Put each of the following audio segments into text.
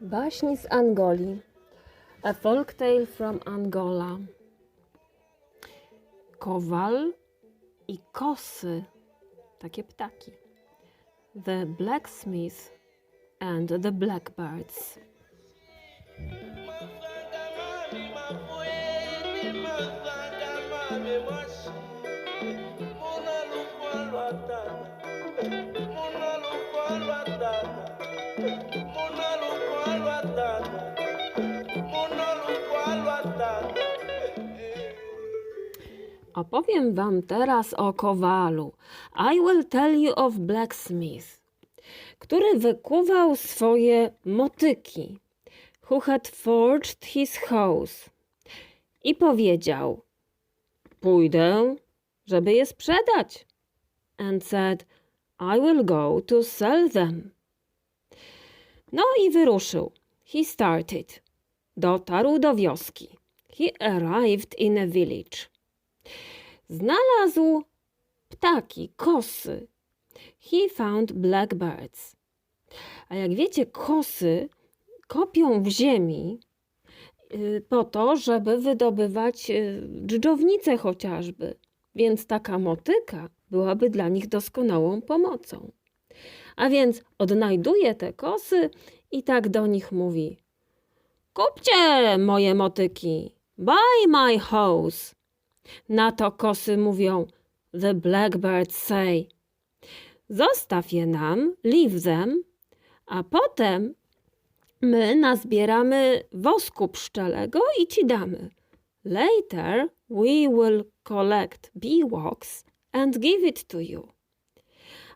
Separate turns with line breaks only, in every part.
Baśń z Angolii. A folk tale from Angola. Kowal i kosy, takie ptaki. The blacksmith and the blackbirds. Opowiem wam teraz o kowalu. I will tell you of blacksmith, który wykuwał swoje motyki. Who had forged his house. I powiedział: Pójdę, żeby je sprzedać. And said, I will go to sell them. No i wyruszył. He started. Dotarł do wioski. He arrived in a village. Znalazł ptaki, kosy. He found blackbirds. A jak wiecie, kosy kopią w ziemi y, po to, żeby wydobywać y, dżdżownice chociażby. Więc taka motyka byłaby dla nich doskonałą pomocą. A więc odnajduje te kosy i tak do nich mówi: Kupcie moje motyki, buy my hose. Na to kosy mówią: The blackbirds say: Zostaw je nam, leave them, a potem my nazbieramy wosku pszczelego i ci damy. Later we will collect bee wax and give it to you.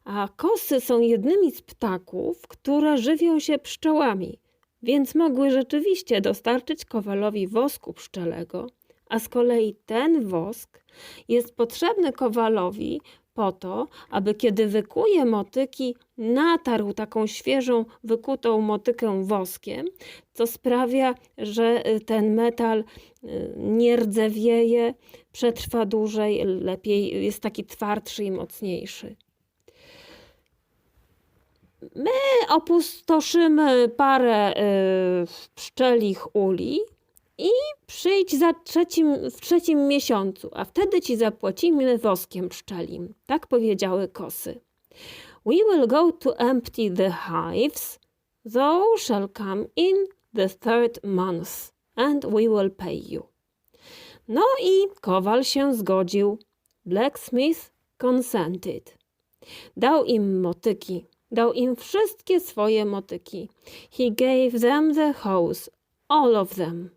A kosy są jednymi z ptaków, które żywią się pszczołami, więc mogły rzeczywiście dostarczyć kowalowi wosku pszczelego, a z kolei ten wosk jest potrzebny kowalowi po to, aby kiedy wykuje motyki, natarł taką świeżą, wykutą motykę woskiem, co sprawia, że y, ten metal y, nie rdzewieje, przetrwa dłużej, lepiej, jest taki twardszy i mocniejszy. My opustoszymy parę y, pszczelich uli i przyjdź za trzecim, w trzecim miesiącu, a wtedy ci zapłacimy woskiem pszczelim. Tak powiedziały kosy. We will go to empty the hives, thou shall come in the third month, and we will pay you. No i kowal się zgodził. Blacksmith consented. Dał im motyki. Dał im wszystkie swoje motyki. He gave them the hose, all of them.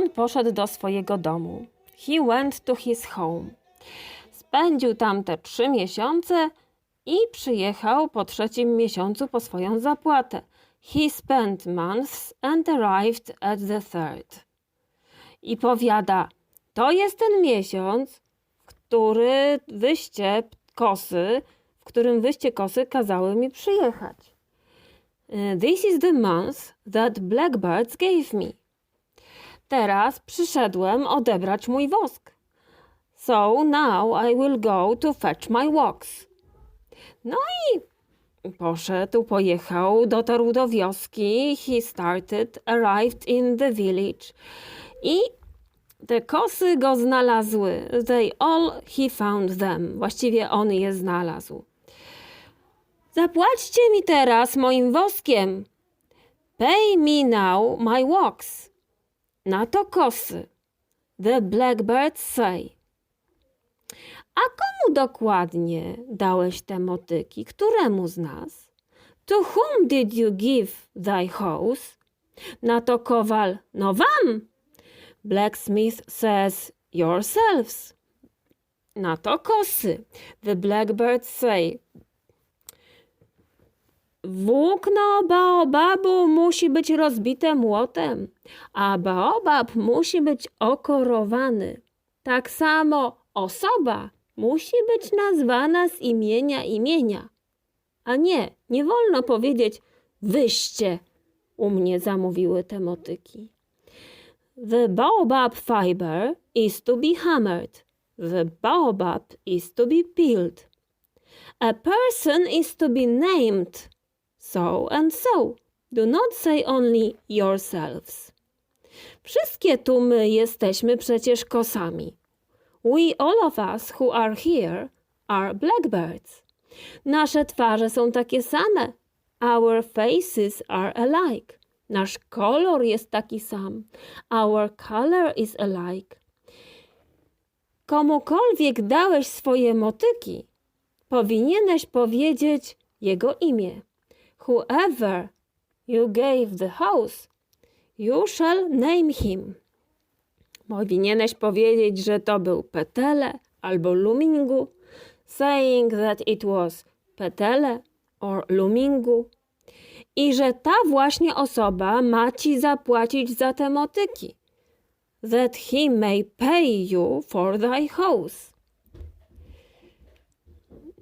On poszedł do swojego domu. He went to his home. Spędził tam te trzy miesiące i przyjechał po trzecim miesiącu po swoją zapłatę. He spent months and arrived at the third. I powiada, to jest ten miesiąc, który wyście kosy, w którym wyście kosy kazały mi przyjechać. "Uh, This is the month that blackbirds gave me. Teraz przyszedłem odebrać mój wosk. So now I will go to fetch my wax. No i poszedł, pojechał, dotarł do wioski. He started, arrived in the village. I te kosy go znalazły. They all, he found them. Właściwie on je znalazł. Zapłaćcie mi teraz moim woskiem. Pay me now my wax. Na to kosy. The blackbirds say. A komu dokładnie dałeś te motyki? Któremu z nas? To whom did you give thy house? Na to kowal, no wam. Blacksmith says, yourselves. Na to kosy. The blackbirds say. Włókno baobabu musi być rozbite młotem, a baobab musi być okorowany. Tak samo osoba musi być nazwana z imienia imienia. A nie, nie wolno powiedzieć wyście, u mnie zamówiły te motyki. The baobab fiber is to be hammered. The baobab is to be peeled. A person is to be named so and so. Do not say only yourselves. Wszystkie tu my jesteśmy przecież kosami. We all of us who are here are blackbirds. Nasze twarze są takie same. Our faces are alike. Nasz kolor jest taki sam. Our color is alike. Komukolwiek dałeś swoje motyki, powinieneś powiedzieć jego imię. Whoever you gave the house, you shall name him. Powinieneś powiedzieć, że to był Petele albo Lumingu, saying that it was Petele or Lumingu i że ta właśnie osoba ma ci zapłacić za te motyki. That he may pay you for thy house.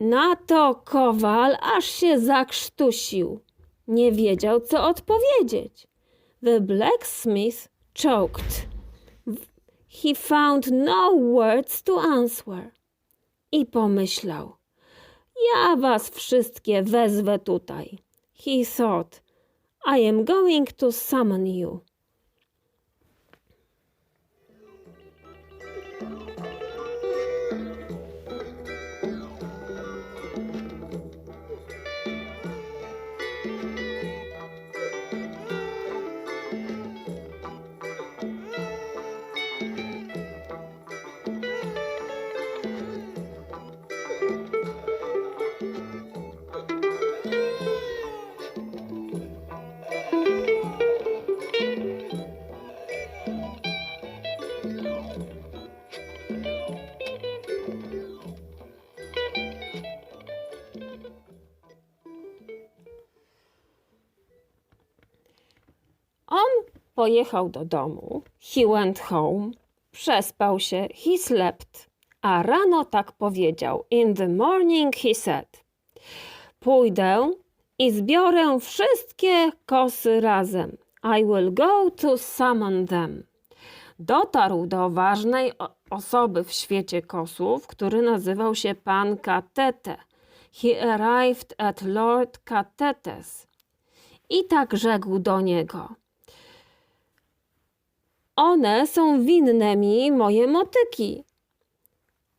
Na to kowal aż się zakrztusił. Nie wiedział, co odpowiedzieć. The blacksmith choked. He found no words to answer. I pomyślał: Ja was wszystkie wezwę tutaj. He thought: I am going to summon you. Pojechał do domu. He went home. Przespał się. He slept. A rano tak powiedział. In the morning he said. Pójdę i zbiorę wszystkie kosy razem. I will go to summon them. Dotarł do ważnej osoby w świecie kosów, który nazywał się pan Katete. He arrived at Lord Katetes. I tak rzekł do niego. One są winne mi moje motyki.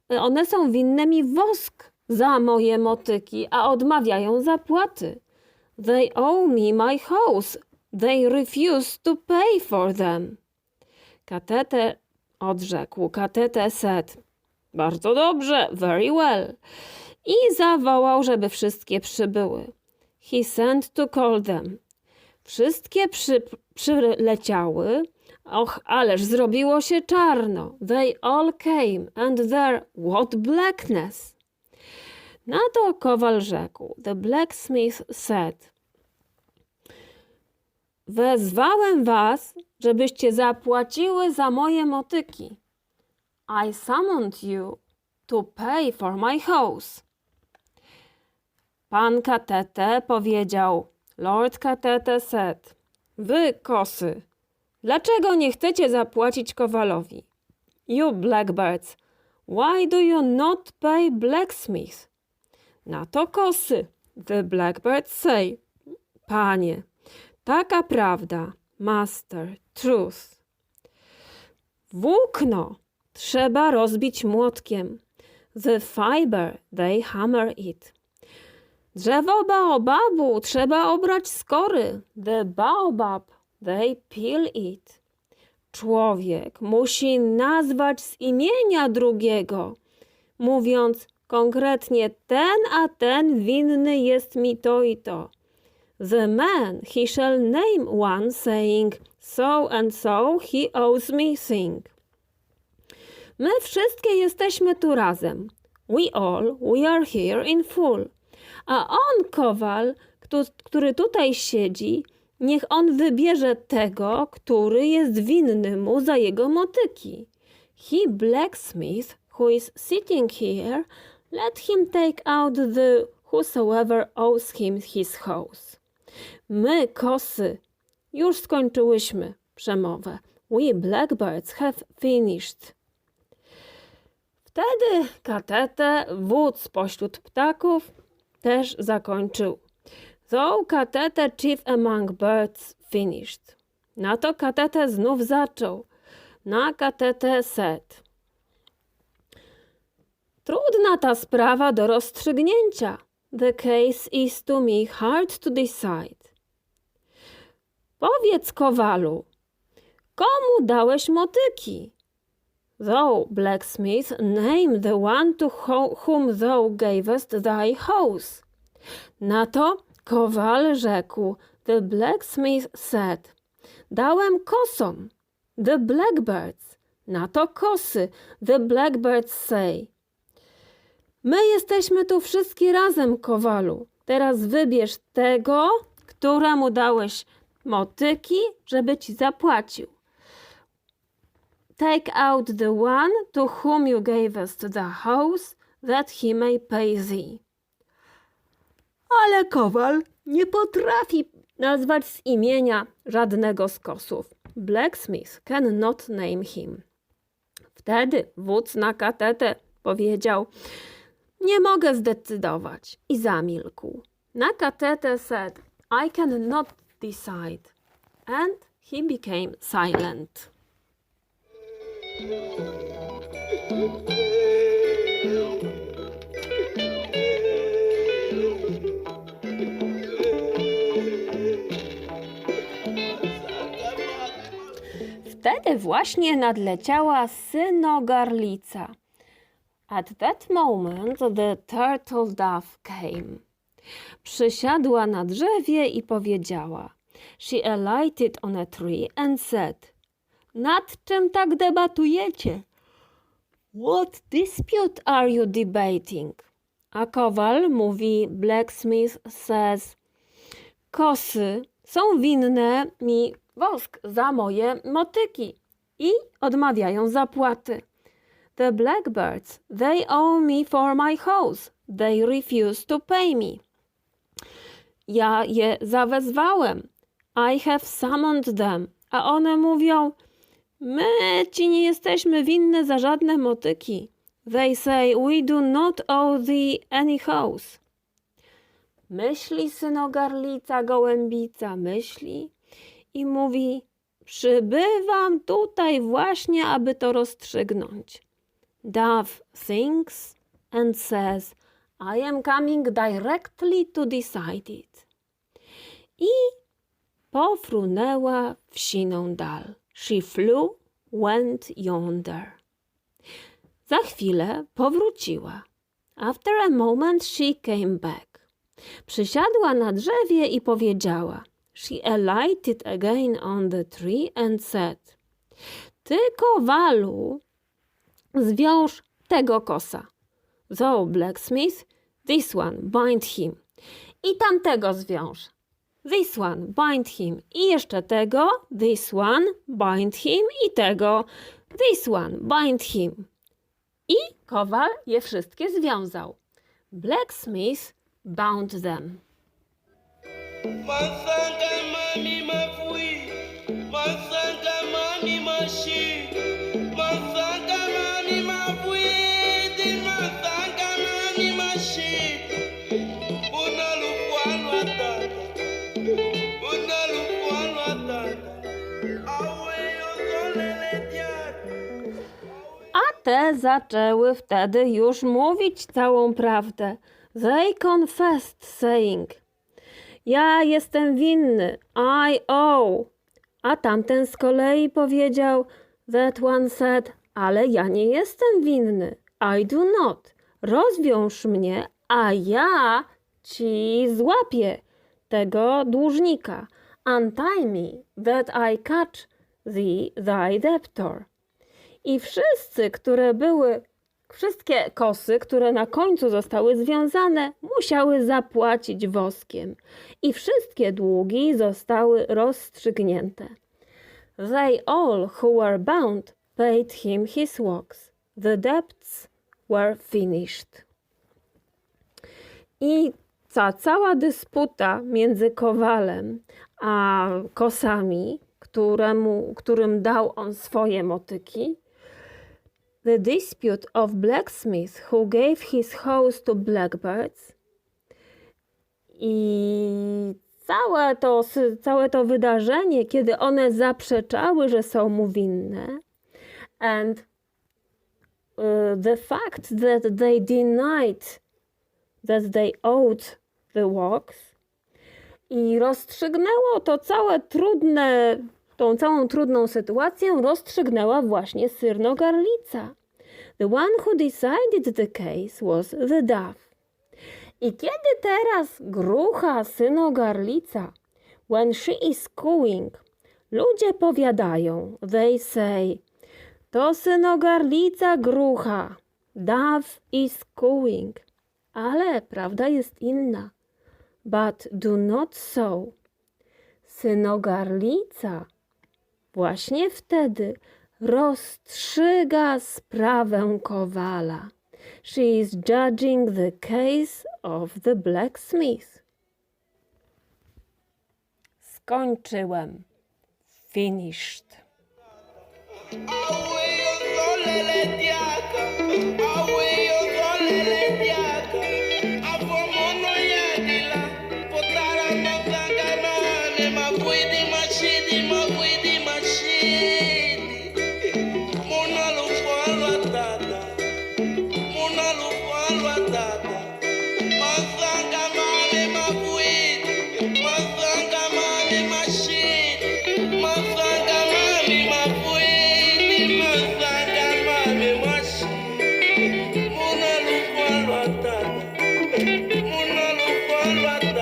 One są winne mi wosk za moje motyki, a odmawiają zapłaty. They owe me my house. They refuse to pay for them. Katete odrzekł. Katete said. Bardzo dobrze, very well. I zawołał, żeby wszystkie przybyły. He sent to call them. Wszystkie przy, przyleciały. Och, ależ zrobiło się czarno. They all came, and there what blackness. Na to kowal rzekł. The blacksmith said. Wezwałem was, żebyście zapłaciły za moje motyki. I summoned you to pay for my house. Pan Katete powiedział. Lord Katete said. Wy, kosy, Dlaczego nie chcecie zapłacić kowalowi? You blackbirds, why do you not pay blacksmith? Na to kosy. The blackbirds say. Panie, taka prawda, master, truth. Włókno trzeba rozbić młotkiem. The fiber, they hammer it. Drzewo baobabu trzeba obrać skory. The baobab, they peel it. Człowiek musi nazwać z imienia drugiego, mówiąc konkretnie ten a ten winny jest mi to i to. The man he shall name one saying so and so he owes me thing. My wszystkie jesteśmy tu razem. We all, we are here in full. A on, kowal, który tutaj siedzi, niech on wybierze tego, który jest winny mu za jego motyki. He blacksmith, who is sitting here, let him take out the whosoever owes him his house. My, kosy, już skończyłyśmy przemowę. We blackbirds have finished. Wtedy Katete, wódz pośród ptaków, też zakończył. Though Katete, chief among birds, finished. Na to Katete znów zaczął. Na Katete said. Trudna ta sprawa do rozstrzygnięcia. The case is to me hard to decide. Powiedz, kowalu, komu dałeś motyki? Thou, blacksmith, name the one to who- whom thou gavest thy house. Na to kowal rzekł, the blacksmith said, dałem kosom, the blackbirds. Na to kosy, the blackbirds say. My jesteśmy tu wszystkie razem, kowalu. Teraz wybierz tego, któremu dałeś motyki, żeby ci zapłacił. Take out the one to whom you gavest the house, that he may pay thee. Ale kowal nie potrafi nazwać z imienia żadnego z kosów. Blacksmith cannot name him. Wtedy wódz na katetę powiedział: Nie mogę zdecydować i zamilkł. Na katetę said: I cannot decide. And he became silent. Właśnie nadleciała synogarlica. At that moment the turtle dove came. Przysiadła na drzewie i powiedziała. She alighted on a tree and said, Nad czym tak debatujecie? What dispute are you debating? A kowal mówi, blacksmith says, Kosy są winne mi wosk za moje motyki i odmawiają zapłaty. The blackbirds, they owe me for my house. They refuse to pay me. Ja je zawezwałem. I have summoned them. A one mówią, my ci nie jesteśmy winne za żadne motyki. They say, we do not owe thee any house. Myśli synogarlica gołębica, myśli i mówi: Przybywam tutaj właśnie, aby to rozstrzygnąć. Dove thinks and says: I am coming directly to decide it. I pofrunęła w siną dal. She flew, went yonder. Za chwilę powróciła. After a moment she came back. Przysiadła na drzewie i powiedziała. She alighted again on the tree and said: Ty, kowalu, zwiąż tego kosa. Thou, blacksmith, this one, bind him. I tamtego zwiąż. This one, bind him. I jeszcze tego, this one, bind him. I tego, this one, bind him. I kowal je wszystkie związał. Blacksmith bound them. Te zaczęły wtedy już mówić całą prawdę. They confessed, saying: Ja jestem winny, I owe. A tamten z kolei powiedział: That one said: Ale ja nie jestem winny, I do not. Rozwiąż mnie, a ja ci złapię tego dłużnika. Untie me, that I catch thee, thy debtor. I wszyscy, które były, wszystkie kosy, które na końcu zostały związane, musiały zapłacić woskiem. I wszystkie długi zostały rozstrzygnięte. They all who were bound paid him his works. The debts were finished. I ta cała dysputa między Kowalem a Kosami, któremu, którym dał on swoje motyki, the dispute of blacksmith who gave his house to blackbirds. I całe to, całe to wydarzenie, kiedy one zaprzeczały, że są mu winne. And uh, the fact that they denied that they owed the works. I rozstrzygnęło to całe trudne, tą całą trudną sytuację rozstrzygnęła właśnie Syrnogarlica. The one who decided the case was the dove. I kiedy teraz grucha synogarlica, when she is cooing, ludzie powiadają, they say, to synogarlica grucha, dove is cooing. Ale prawda jest inna. But do not so. Synogarlica właśnie wtedy rozstrzyga sprawę kowala. She is judging the case of the blacksmith. Skończyłem. Finished.